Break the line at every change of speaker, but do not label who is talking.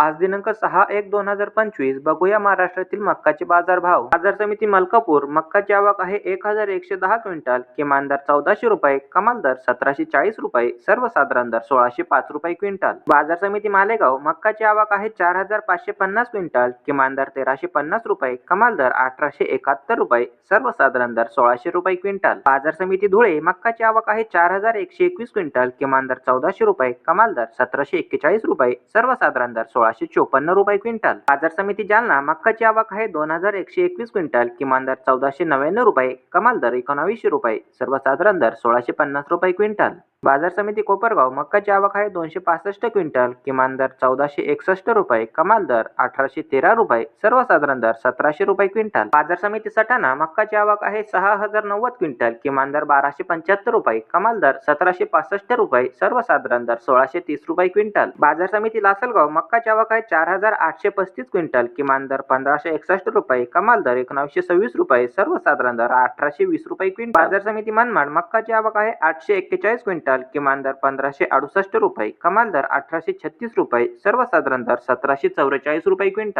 आज दिनांक सहा एक दोन हजार पंचवीस बघूया महाराष्ट्रातील मक्काचे बाजारभाव. बाजार समिती मलकापूर मक्काची आवक आहे एक हजार एकशे दहा क्विंटल. किमान दर चौदाशे रुपये कमाल दर सतराशे चाळीस रुपये सर्वसाधारण दर सोळाशे पाच रुपये क्विंटल. बाजार समिती मालेगाव मक्काची आवक आहे चार हजार पाचशे पन्नास क्विंटल. किमान दर तेराशे पन्नास रुपये कमाल दर अठराशे एकाहत्तर रुपये सर्वसाधारण दर सोळाशे रुपये क्विंटल. बाजार समिती धुळे मक्काची आवक आहे चार हजार एकशे एकवीस क्विंटल. किमान दर चौदाशे रुपये कमाल दर सतराशे एक्केचाळीस रुपये सर्वसाधारण दर सोळा सोळाशे चोपन्न रुपये क्विंटल. बाजार समिती जालना मक्काची आवक आहे दोन हजार एकशे एकवीस क्विंटल. किमान दर चौदाशे नव्याण्णव रुपये कमाल दर एकोणावीसशे रुपये. सर्वसाधारण दर सोळाशे पन्नास रुपये क्विंटल. बाजार समिती कोपरगाव मक्काची आवक आहे दोनशे पासष्ट क्विंटल किमान दर चौदाशे एकसष्ट रुपये कमाल दर अठराशे तेरा रुपये सर्वसाधारण दर सतराशे रुपये क्विंटल. बाजार समिती सटाणा मक्काची आवक आहे सहा हजार नव्वद क्विंटल किमान दर बाराशे पंच्याहत्तर रुपये कमाल दर सतराशे पासष्ट रुपये सर्वसाधारण दर सोळाशे तीस रुपये क्विंटल. बाजार समिती लासलगाव मक्काची आवक आहे चार हजार आठशे पस्तीस क्विंटल किमान दर पंधराशे एकसष्ट रुपये कमाल दर एकोणावीसशे सव्वीस रुपये सर्वसाधारण दर अठराशे वीस रुपये क्विंटल. बाजार समिती मनमाड मक्काची आवक आहे आठशे एक्केचाळीस क्विंटल क्विंटल किमान दर पंधराशे अडुसष्ट रुपये कमाल दर अठराशे छत्तीस रुपये सर्वसाधारण दर सतराशे चौवेचाळीस रुपये क्विंटल.